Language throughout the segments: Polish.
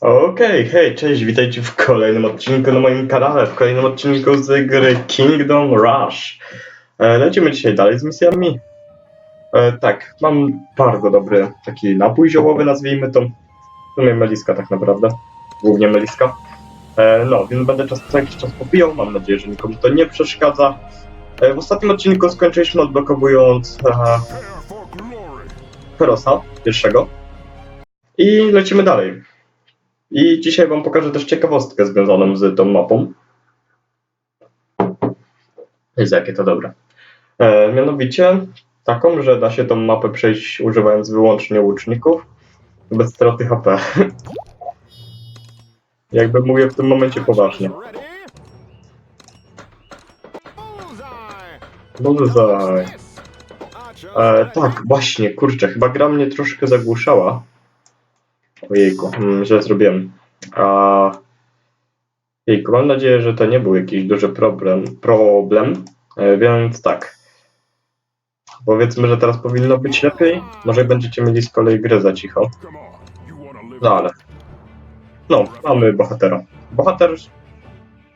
Okej, hej, cześć, witajcie w kolejnym odcinku na moim kanale, w kolejnym odcinku z gry Kingdom Rush. E, lecimy dzisiaj dalej z misjami. E, tak, mam bardzo dobry taki napój ziołowy, nazwijmy to. W sumie meliska tak naprawdę, głównie meliska. E, no, więc będę czas, co jakiś czas popijał, mam nadzieję, że nikomu to nie przeszkadza. W ostatnim odcinku skończyliśmy odblokowując e, Ferosa, pierwszego. I lecimy dalej. I dzisiaj Wam pokażę też ciekawostkę związaną z tą mapą. Jest jakie to dobre. E, mianowicie taką, że da się tą mapę przejść używając wyłącznie łuczników bez straty HP. Jakby mówię w tym momencie poważnie. Bullseye. E, tak, właśnie, kurczę, chyba gra mnie troszkę zagłuszała. Ojejku, mm, źle zrobiłem. A... Jejku, mam nadzieję, że to nie był jakiś duży problem, problem, e, więc tak. Powiedzmy, że teraz powinno być lepiej. Może będziecie mieli z kolei grę za cicho. No ale. No, mamy bohatera. Bohater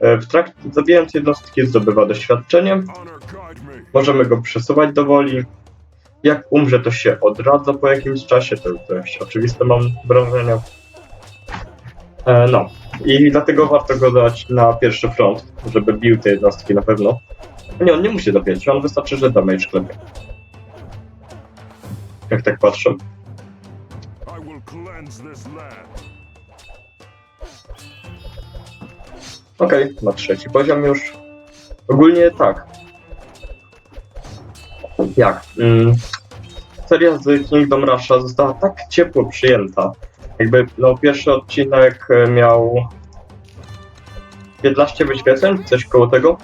e, w trakcie zabijając jednostki zdobywa doświadczenie. Możemy go przesuwać do woli. Jak umrze, to się odradza po jakimś czasie, to dość oczywiste mam wrażenie. E, no, i dlatego warto go dać na pierwszy front, żeby bił te jednostki na pewno. Nie, on nie musi dobijać, on wystarczy, że damage klepie. Jak tak patrzę. Okej, na trzeci poziom już. Ogólnie tak. Jak? Mm, seria z Kingdom Rusha została tak ciepło przyjęta. Jakby, no, pierwszy odcinek e, miał 15 wyświetleń, coś koło tego.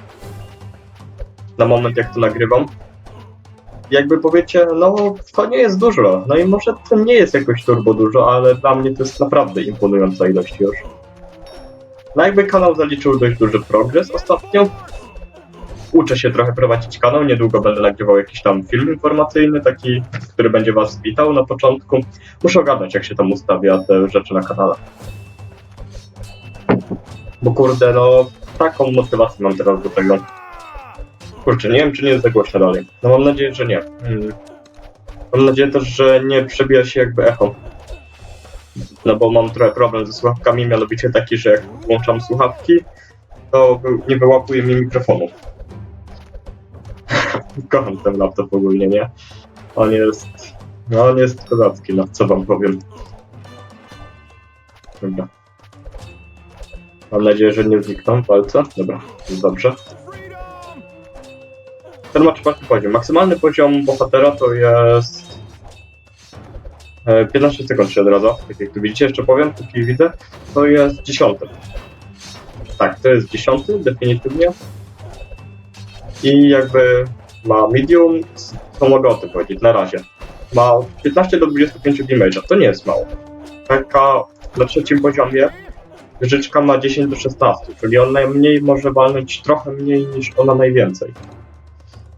Na moment, jak to nagrywam. Jakby powiecie, no, to nie jest dużo. No i może to nie jest jakoś turbo dużo, ale dla mnie to jest naprawdę imponująca ilość już. No jakby kanał zaliczył dość duży progres ostatnio. Uczę się trochę prowadzić kanał, niedługo będę nagrywał jakiś tam film informacyjny, taki, który będzie was witał na początku. Muszę ogarnąć, jak się tam ustawia te rzeczy na kanale. Bo kurde, no, taką motywację mam teraz do tego. Kurczę, nie wiem, czy nie jest za głośno dalej. No mam nadzieję, że nie. Mm. Mam nadzieję też, że nie przebija się jakby echo. No bo mam trochę problem ze słuchawkami, mianowicie taki, że jak włączam słuchawki, to nie wyłapuje mi mikrofonu. Kocham ten laptop ogólnie, nie? On jest... No on jest kozacki, no co wam powiem. Dobra. Mam nadzieję, że nie znikną palce. Dobra, jest dobrze. Ten ma czwarty poziom. Maksymalny poziom bohatera to jest... e, 15 sekund się odradza. Tak jak tu widzicie, jeszcze powiem, póki widzę. To jest dziesiąty. Tak, to jest dziesiąty, definitywnie. I jakby ma medium, co mogę o powiedzieć na razie. Ma 15 do 25 damage'a, to nie jest mało. Taka na trzecim poziomie Życzka ma 10 do 16, czyli on najmniej może walnąć trochę mniej niż ona najwięcej.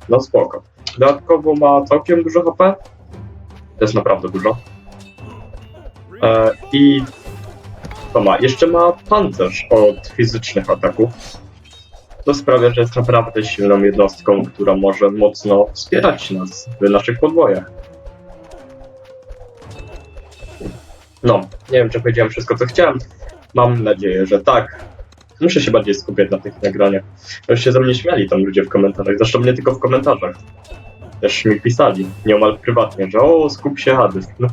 No spoko. Dodatkowo ma całkiem dużo HP. To jest naprawdę dużo. E, I to ma. Jeszcze ma pancerz od fizycznych ataków. To sprawia, że jest naprawdę silną jednostką, która może mocno wspierać nas w naszych podwojach. No, nie wiem, czy powiedziałem wszystko, co chciałem. Mam nadzieję, że tak. Muszę się bardziej skupiać na tych nagraniach. Już się ze mnie śmiali tam ludzie w komentarzach. Zresztą nie tylko w komentarzach. Też mi pisali, nieomal prywatnie, że o, skup się Hades. No,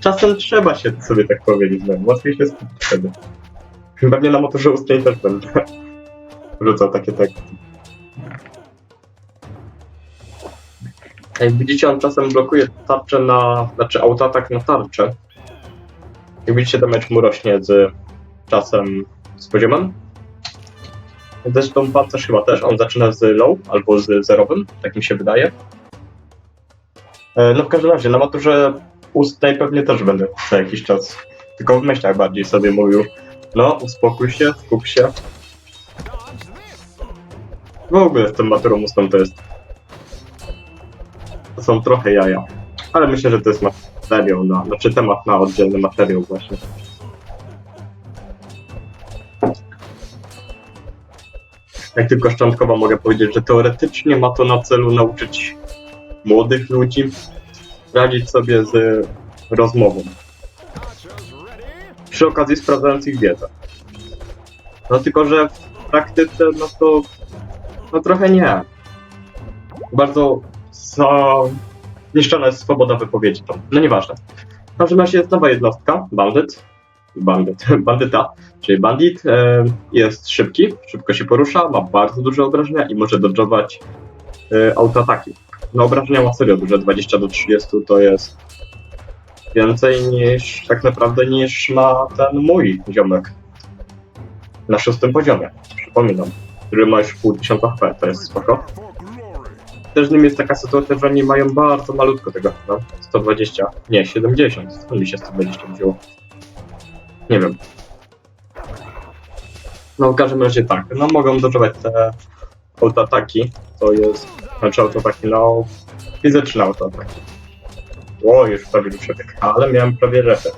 czasem trzeba się sobie tak powiedzieć, no, łatwiej się skupić wtedy. Pewnie na motorze ustnej też będę rzucał takie teksty. Jak widzicie, on czasem blokuje tarczę na, znaczy autoatak na tarczę. Jak widzicie, damage mu rośnie z czasem, z poziomem. Zresztą pancerz chyba też, on zaczyna z low albo z zerowym, tak mi się wydaje. E, No w każdym razie, na maturze ustnej pewnie też będę za jakiś czas. Tylko w myślach bardziej sobie mówił, no uspokój się, skup się. W ogóle z tym Maturumustą to jest... To są trochę jaja. Ale myślę, że to jest materiał na... Znaczy temat na oddzielny materiał właśnie. Jak tylko szczątkowo mogę powiedzieć, że teoretycznie ma to na celu nauczyć młodych ludzi radzić sobie z rozmową. Przy okazji sprawdzając ich wiedzę. No tylko, że w praktyce no to no trochę nie. Bardzo zniszczona jest swoboda wypowiedzi tam. No nieważne. W każdym razie jest nowa jednostka, bandyt. Bandyt, bandyta, czyli bandit e, jest szybki, szybko się porusza, ma bardzo duże obrażenia i może dodżować e, autoataki. No obrażenia ma serio duże, 20 do 30 to jest więcej niż tak naprawdę niż ma ten mój ziomek na szóstym poziomie, przypominam, który ma już pół tysiąca HP, to jest spoko. Też z nim jest taka sytuacja, że oni mają bardzo malutko tego chyba. 120, nie, 70. Skąd mi się 120 wzięło? Nie wiem. No w każdym razie tak, no mogą dożywać te autoataki, to jest, znaczy autoataki, no fizyczne autoataki. O, już prawie wyszedek, ale miałem prawie reset.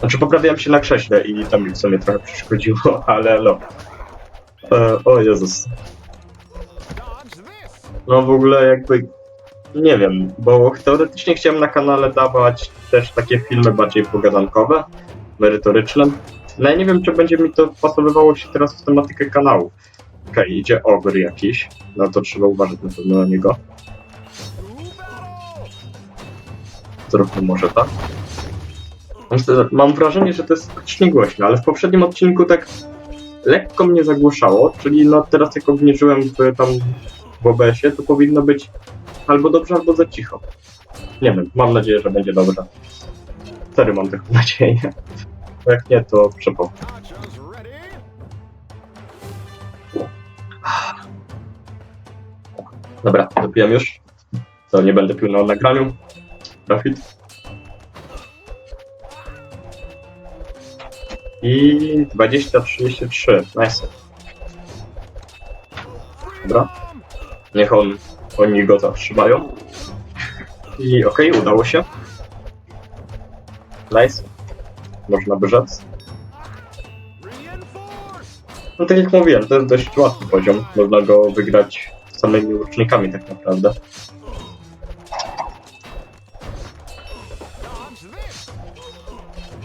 Znaczy poprawiałem się na krześle i tam mi w sumie trochę przeszkodziło, ale no. E, o Jezus, no w ogóle jakby nie wiem, bo teoretycznie chciałem na kanale dawać też takie filmy bardziej pogadankowe, merytoryczne. No ja nie wiem, czy będzie mi to pasowywało się teraz w tematykę kanału. Okej, idzie ogr jakiś, no to trzeba uważać na pewno na niego. Zróbmy może tak. Mam wrażenie, że to jest faktycznie głośno, ale w poprzednim odcinku tak lekko mnie zagłuszało, czyli no teraz jak obniżyłem w, tam w OBS-ie, to powinno być albo dobrze, albo za cicho. Nie wiem, mam nadzieję, że będzie dobrze. Serio mam taką nadzieję. Jak nie, to przepał. Dobra, dopijam już. To nie będę pił na nagraniu. Profit. I 20-33. Nice. Dobra. Niech on, oni go zatrzymają. I okej, udało się. Nice. Można by rzec. No tak jak mówiłem, to jest dość łatwy poziom. Można go wygrać samymi łucznikami tak naprawdę.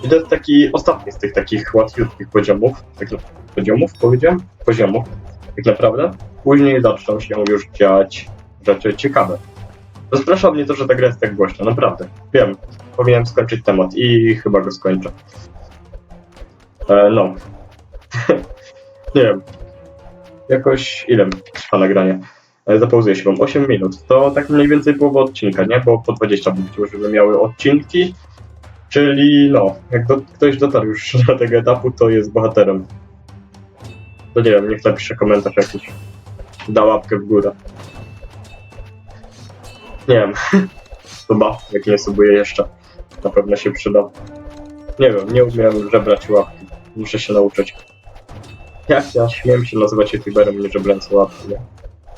Jest taki ostatni z tych takich łatwiutkich poziomów. Tak, poziomów powiedziałem? Poziomów. Tak naprawdę. Później zaczną się już dziać rzeczy ciekawe. Rozprasza mnie to, że ta gra jest tak głośna, naprawdę. Wiem, powinienem skończyć temat i chyba go skończę. E, no. nie wiem. Jakoś ile trwa nagranie? E, zapauzuję się wam. 8 minut. To tak mniej więcej połowa odcinka, nie? Bo po 20 bym chciał, żeby miały odcinki. Czyli no, jak do, ktoś dotarł już do tego etapu, to jest bohaterem. To nie wiem, niech napisze komentarz jakiś. Da łapkę w górę. Nie wiem. Chyba, jak nie subuję jeszcze. Na pewno się przyda. Nie wiem, nie umiem żebrać łapki. Muszę się nauczyć. Jak ja śmiem się nazywać youtuberem, nie żebrając łapki, nie?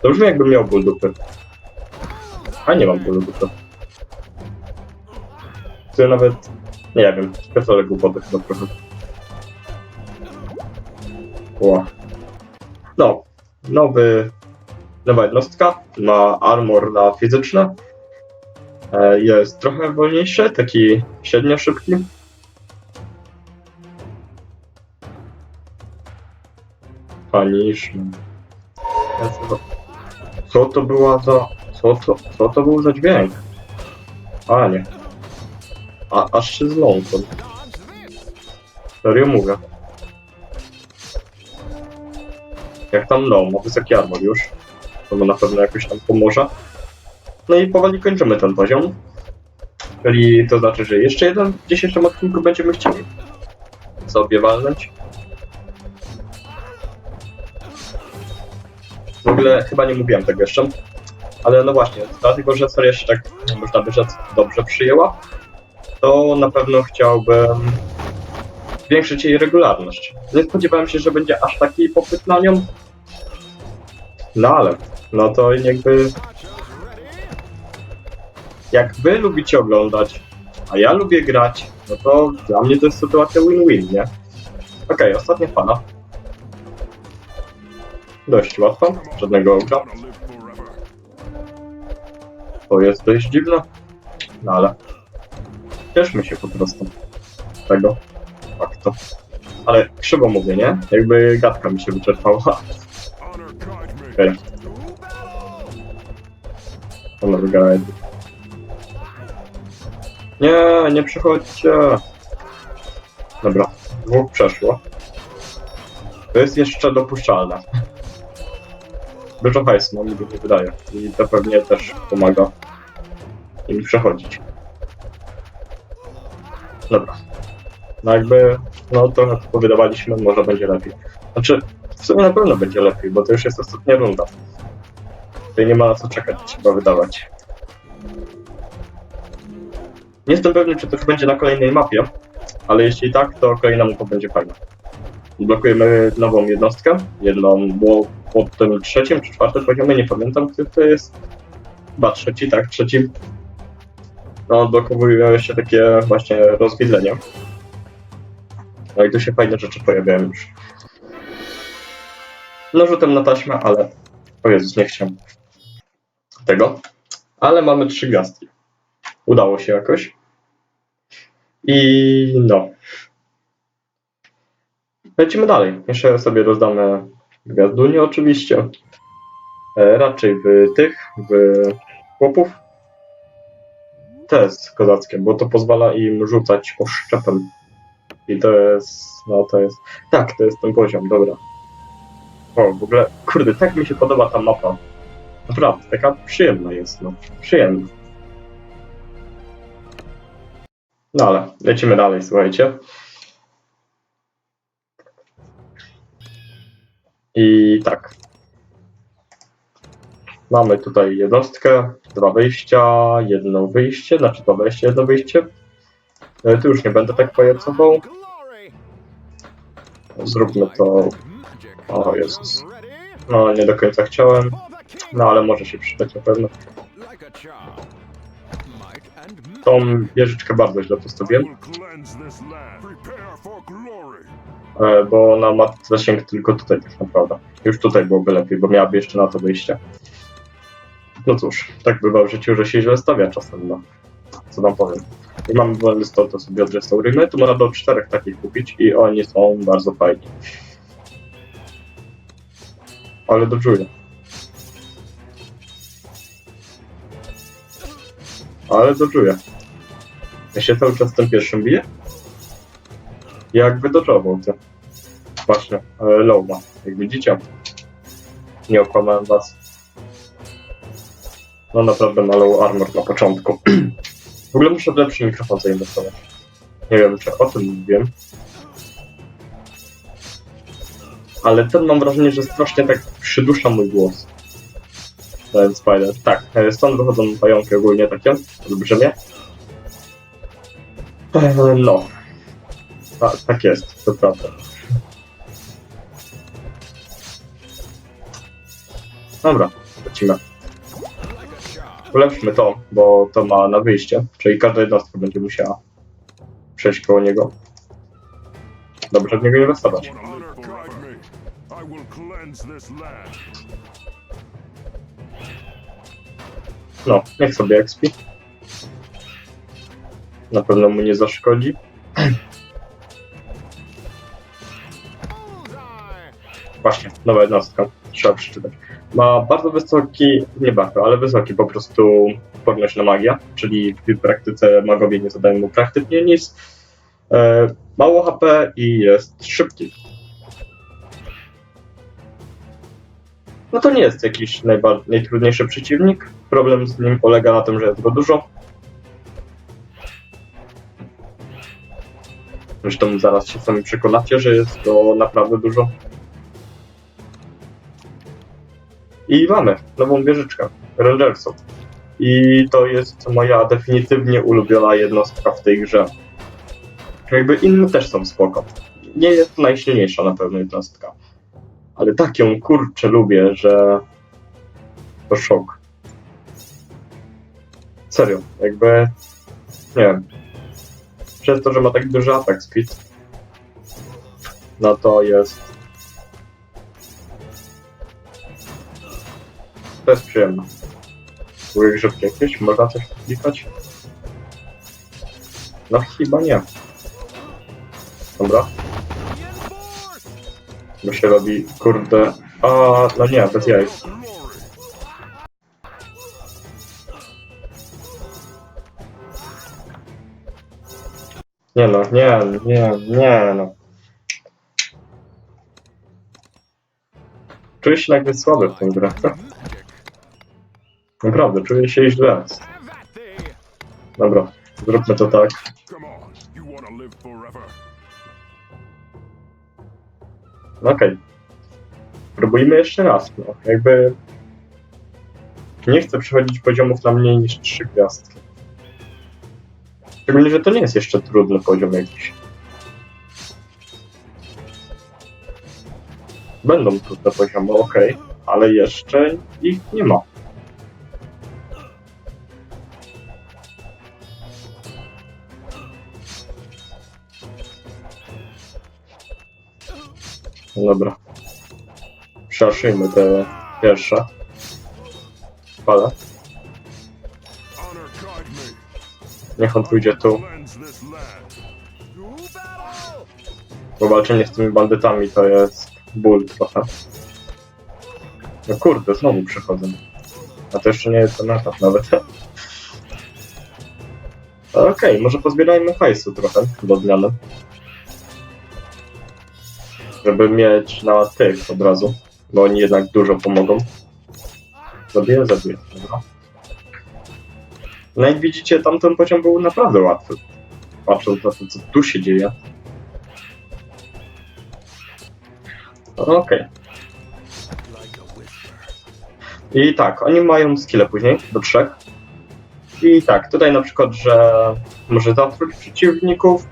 To brzmi jakbym miał ból dupy. A nie mam bólu dupy. To nawet... Nie wiem, pierdolę głupoty chyba trochę. Ła. No, nowy, nowa jednostka, ma armor na fizyczne, E, jest trochę wolniejszy, taki średnio szybki. Paniczny. Co to była za... Co to, co to był za dźwięk? A nie. A, aż się zląkłem. Serio mówię. Jak tam no, ma wysoki armor już. To na pewno jakoś tam pomoże. No i powoli kończymy ten poziom. Czyli to znaczy, że jeszcze jeden w dzisiejszym odcinku będziemy chcieli sobie walnąć. W ogóle chyba nie mówiłem tego jeszcze, ale no właśnie, dlatego, że seria się tak, można by rzec, dobrze przyjęła, to na pewno chciałbym zwiększyć jej regularność. Nie spodziewałem się, że będzie aż taki popyt na nią, no ale, no to jakby jak wy lubicie oglądać, a ja lubię grać, no to dla mnie to jest sytuacja win-win, nie? Okej, ostatnia fala. Dość łatwa, żadnego forever. To jest dość dziwne. No ale cieszmy się po prostu z tego faktu. Ale krzywo mówię, nie? Jakby gadka mi się wyczerpała. Honor. Okej. Honor guide. Nie, nie przychodźcie. Dobra, dwóch przeszło. To jest jeszcze dopuszczalne. Dużo hajsu nam nie wydaje i to pewnie też pomaga im przechodzić. Dobra. No jakby, no trochę powydawaliśmy, może będzie lepiej. Znaczy, w sumie na pewno będzie lepiej, bo to już jest ostatnia runda. Tutaj nie ma na co czekać, trzeba wydawać. Nie jestem pewny, czy to już będzie na kolejnej mapie, ale jeśli tak, to kolejna mapa będzie fajna. Blokujemy nową jednostkę, jedną było po tym trzecim czy czwartym poziomie, nie pamiętam, który to jest. Chyba trzeci, tak, trzeci. No, odblokowują jeszcze takie właśnie rozwidlenia. No i tu się fajne rzeczy pojawiają już. No rzutem na taśmę, ale... O Jezus, nie chciałem tego. Ale mamy trzy gwiazdki. Udało się jakoś. I no. Lecimy dalej. Jeszcze sobie rozdamy gwiazdunie oczywiście. E, raczej w tych, w chłopów. To jest kozackie, bo to pozwala im rzucać oszczepem. I to jest, no to jest, tak, to jest ten poziom, dobra. O, w ogóle, kurde, tak mi się podoba ta mapa. Naprawdę, taka przyjemna jest, no, przyjemna. No ale, lecimy dalej, słuchajcie. I tak. Mamy tutaj jednostkę, dwa wyjścia, jedno wyjście, znaczy dwa wejście, jedno wyjście. E, Tu już nie będę tak pajacował. Zróbmy to. O Jezus. No, nie do końca chciałem, no ale może się przydać na pewno. Tą wieżyczkę bardzo źle postawiłem, e, bo ona ma zasięg tylko tutaj tak naprawdę. Już tutaj byłoby lepiej, bo miałaby jeszcze na to wyjście. No cóż, tak bywa w życiu, że się źle stawia czasem, no. Co wam powiem. I wolny stol, to sobie odrestaurujmy. Tu można do czterech takich kupić i oni są bardzo fajni. Ale dodżuję. Ale dodżuję. Ja się cały czas tym pierwszym biję. Jakby dodżował to. Właśnie, e, low ma, jak widzicie. Nie okłamałem was. No naprawdę ma low armor na początku. w ogóle muszę w lepszy mikrofon zainwestować. Nie wiem, czy o tym mówiłem. Ale ten mam wrażenie, że strasznie tak przydusza mój głos. Ten Spider. Tak, e, stąd wychodzą pająki ogólnie takie, olbrzymie. E, No. Ta, tak jest, to prawda. Dobra, lecimy. Ulepszmy to, bo to ma na wyjście, czyli każda jednostka będzie musiała przejść koło niego. Dobrze w niego inwestować. No, niech sobie expi. Na pewno mu nie zaszkodzi. Właśnie, nowa jednostka. Trzeba przeczytać. Ma bardzo wysoki, nie bardzo, ale wysoki po prostu odporność na magię, czyli w praktyce magowie nie zadają mu praktycznie nic. E, mało HP i jest szybki. No to nie jest jakiś najtrudniejszy przeciwnik. Problem z nim polega na tym, że jest go dużo. Zresztą zaraz się sami przekonacie, że jest go naprawdę dużo. I mamy nową wieżyczkę Rangersów. I to jest moja definitywnie ulubiona jednostka w tej grze. Jakby inne też są spoko. Nie jest to najsilniejsza na pewno jednostka. Ale tak ją kurczę lubię, że to szok. Serio, jakby nie wiem. Przez to, że ma tak duży atak speed, no to jest to jest przyjemne. Były grzybki jakieś? Można coś klikać? No chyba nie. Dobra. Bo się robi, kurde... A, no nie, bez jaj. Nie no, nie, nie, nie no. Czuję się nagle słaby w tę grę. Naprawdę, czuję się źle. Dobra, zróbmy to tak. No Okej. Próbujmy jeszcze raz. No. Jakby... Nie chcę przechodzić poziomów na mniej niż 3 gwiazdki. Szczególnie, że to nie jest jeszcze trudny poziom jakiś. Będą trudne poziomy, ok, ale jeszcze ich nie ma. Dobra. Przeszyjmy te pierwsze. Me. Niech on pójdzie tu. Bo walczenie z tymi bandytami to jest ból trochę. No kurde, znowu przychodzę. A to jeszcze nie jest ten etap nawet. Okej, może pozbierajmy hajsu trochę do odmiany. Żeby mieć na tych od razu, bo oni jednak dużo pomogą. Zabiję, zabiję. Dobra. No jak widzicie, tamten poziom był naprawdę łatwy. Patrząc na to, co tu się dzieje. Okej. I tak, oni mają skille później, do trzech. I tak, tutaj na przykład, że może zatruć przeciwników.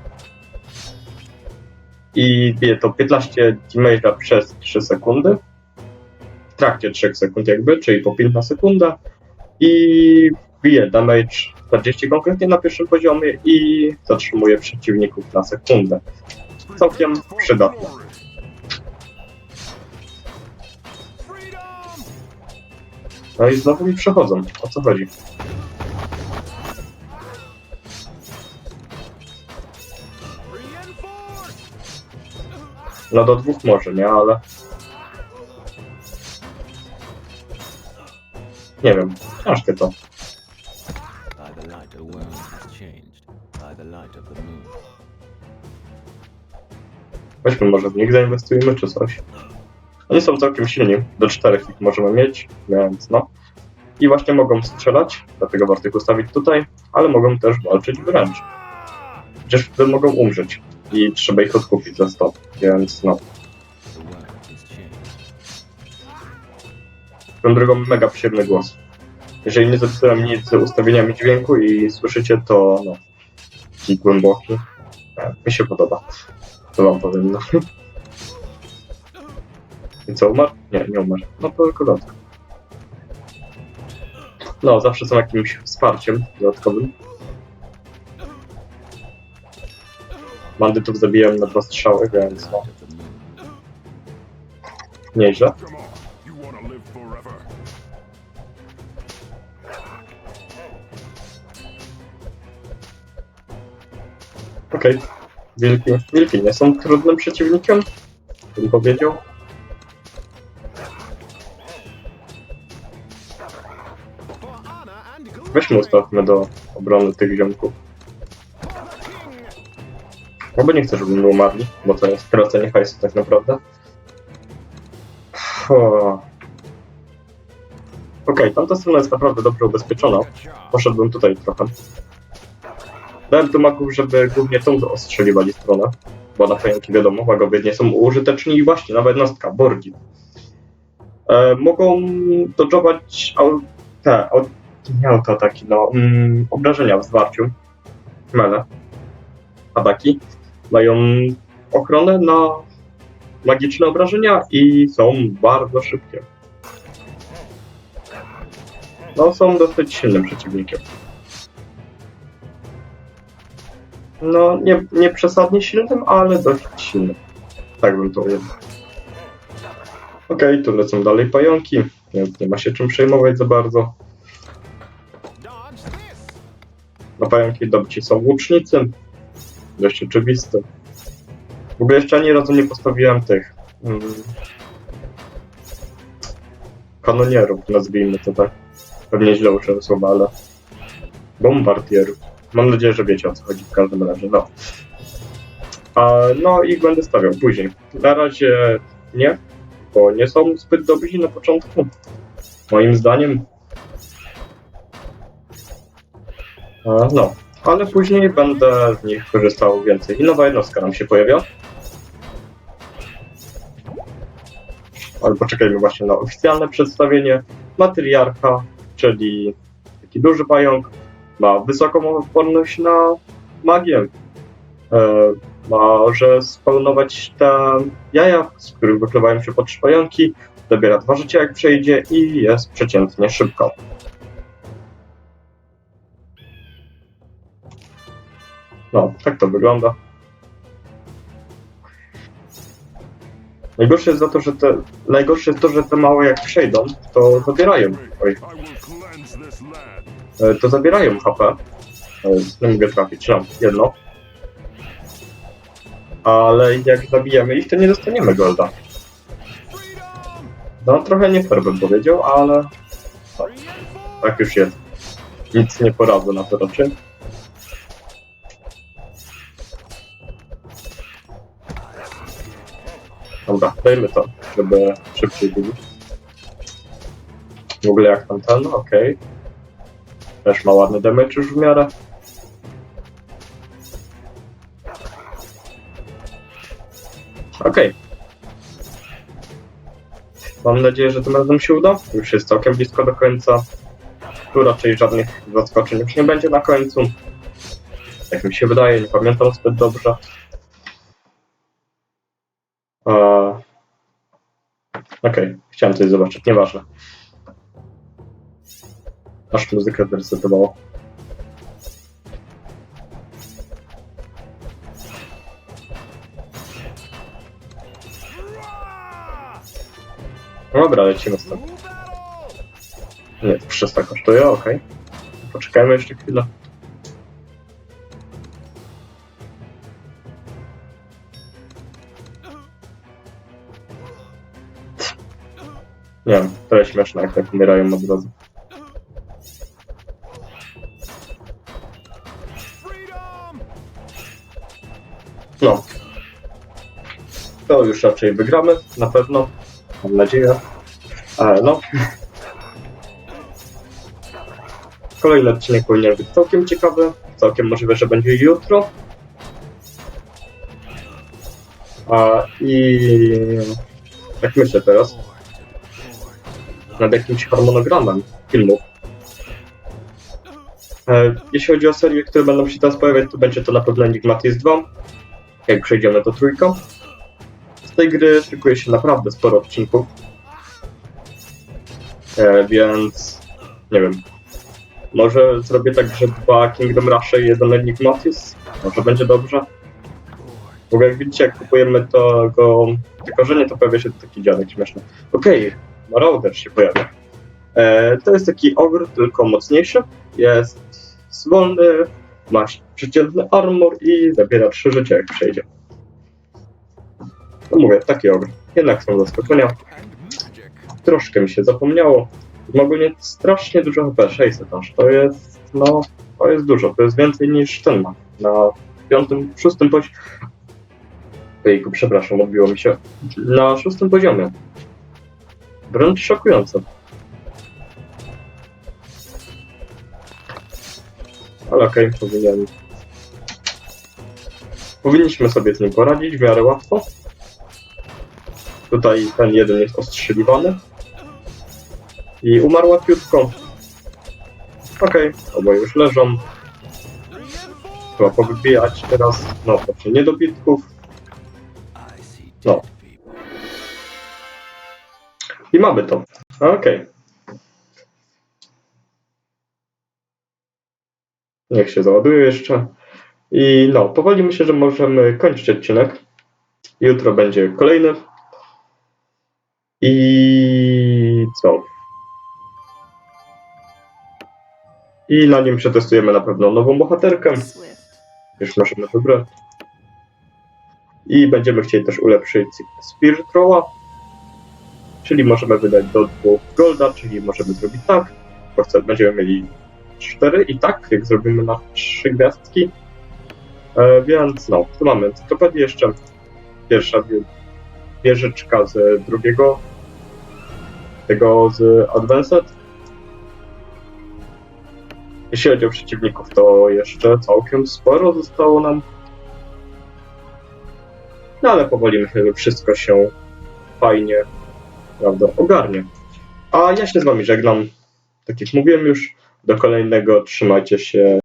I bije to 15 damage'a przez 3 sekundy. W trakcie 3 sekund jakby, czyli po 5 na sekundę. I bije damage 40 konkretnie na pierwszym poziomie i zatrzymuje przeciwników na sekundę. Całkiem przydatne. No i znowu mi przechodzą. O co chodzi? No do dwóch może, nie? Ale... Nie wiem. Ciężkie to. By the light a world is changed, by the light of the moon. Weźmy może w nich zainwestujemy czy coś. Oni są całkiem silni. Do czterech ich możemy mieć, więc no. I właśnie mogą strzelać, dlatego warto ich ustawić tutaj, ale mogą też walczyć wręcz. Przecież wtedy mogą umrzeć i trzeba ich odkupić za 100, więc no. Swoją drogą mega przyjemny głos. Jeżeli nie zepsułem nic ustawieniami dźwięku i słyszycie, to no, taki głęboki. E, Mi się podoba. To wam powiem, no. I co, umarł? Nie, nie umarł. No to tylko dodatkowo. No, zawsze są jakimś wsparciem dodatkowym. Bandytów zabijałem na dwa strzały, więc no, nieźle. Okej. Wilki. Wilki nie są trudnym przeciwnikiem, bym powiedział. Weźmy ustawmy do obrony tych ziomków. Albo nie chcę, żeby mi umarli, bo to jest tracenie hajsu tak naprawdę. Okej, tamta strona jest naprawdę dobrze ubezpieczona. Poszedłbym tutaj trochę. Dałem tu magów, żeby głównie tą ostrzeliwali stronę, bo na pająki wiadomo, magowie nie są użyteczni i właśnie, nawet jednostka, borgi. E, mogą dodżować te, au, nie autoataki, no, mm, obrażenia w zwarciu, mele, ataki. Mają ochronę na magiczne obrażenia i są bardzo szybkie. No, są dosyć silnym przeciwnikiem. No, nie, nie przesadnie silnym, ale dość silnym. Tak bym to ujęł. Okej, tu lecą dalej pająki. Więc nie ma się czym przejmować za bardzo. Na pająki dobci są łucznicy. Dość oczywiste. W ogóle jeszcze ani razu nie postawiłem tych mm, kanonierów, nazwijmy to tak. Pewnie źle użyłem słowa, ale bombardierów. Mam nadzieję, że wiecie o co chodzi w każdym razie, no. A, no i będę stawiał później. Na razie nie, bo nie są zbyt dobrzy na początku. Moim zdaniem. A, no, ale później będę z nich korzystał więcej. I nowa jednostka nam się pojawia. Ale poczekajmy właśnie na oficjalne przedstawienie. Matriarcha, czyli taki duży pająk, ma wysoką odporność na magię. E, może spełnować te jaja, z których wykrywają się potrzy pająki, zabiera dwa życia jak przejdzie i jest przeciętnie szybko. No, tak to wygląda. Najgorsze jest to, że te, najgorsze jest to, że te małe jak przejdą, to zabierają. Oj, e, to zabierają HP. Nie mogę trafić, no, jedno. Ale jak zabijemy ich, to nie dostaniemy golda. No, trochę nie fair bym powiedział, ale tak, tak już jest. Nic nie poradzę na to raczej. Dobra, dajmy to, żeby szybciej byli. W ogóle jak tam ten, okej. Też ma ładny damage już w miarę. Okej. Mam nadzieję, że tym razem się uda. Już jest całkiem blisko do końca. Tu raczej żadnych zaskoczeń już nie będzie na końcu. Jak mi się wydaje, nie pamiętam zbyt dobrze. Okej, chciałem coś zobaczyć, nieważne. Aż muzykę zresetowało. No dobra, lecimy tym. Nie, to 300 kosztuje, okej. Poczekajmy jeszcze chwilę. Nie wiem, to jest śmieszne, jak tak umierają od razu. No. To już raczej wygramy, na pewno. Mam nadzieję. Ale no. Kolejny odcinek powinien być całkiem ciekawy. Całkiem możliwe, że będzie jutro. A i jak myślę teraz nad jakimś harmonogramem filmów. E, jeśli chodzi o serie, które będą się teraz pojawiać, to będzie to na pewno Enigmatis 2. Jak przejdziemy do trójką. Z tej gry szykuje się naprawdę sporo odcinków. E, więc nie wiem. Może zrobię tak, że dwa Kingdom Rush i jeden Enigmatis. Może będzie dobrze. Ogóle jak widzicie, jak kupujemy to go, te korzenie, to pojawia się taki dziadek śmieszny. Okej, Marauder się pojawia. E, to jest taki ogr, tylko mocniejszy. Jest zwolny, ma przeciętny armor i zabiera trzy życia, jak przejdzie. No mówię, taki ogr. Jednak są zaskoczenia. Troszkę mi się zapomniało. Ma ogólnie strasznie dużo HP, 600 aż. To jest, no, to jest dużo. To jest więcej niż ten ma. Na piątym, szóstym poziomie. Ojejku, przepraszam, odbiło mi się. Na szóstym poziomie. Wręcz szokujące. Ale okej, powinien... Powinniśmy sobie z nim poradzić w miarę łatwo. Tutaj ten jeden jest ostrzeliwany. I umarł łatwiutko. Okej, oboje już leżą. Trzeba powybijać teraz, no właśnie, niedobitków. No. I mamy to. Okej. Niech się załaduje jeszcze. I no, powoli myślę, że możemy kończyć odcinek. Jutro będzie kolejny. I co? I na nim przetestujemy na pewno nową bohaterkę. Już możemy wybrać. I będziemy chcieli też ulepszyć Spirit Rolla. Czyli możemy wydać do 2 golda, czyli możemy zrobić tak. Będziemy mieli 4 i tak, jak zrobimy na 3 gwiazdki. E, więc no, tu mamy encyklopedię jeszcze. Pierwsza wie- wieżyczka z drugiego, tego z Advanced. Jeśli chodzi o przeciwników, to jeszcze całkiem sporo zostało nam. No ale powoli myślę, że wszystko się fajnie, prawda, ogarnie. A ja się z wami żegnam. Tak jak mówiłem już, do kolejnego, trzymajcie się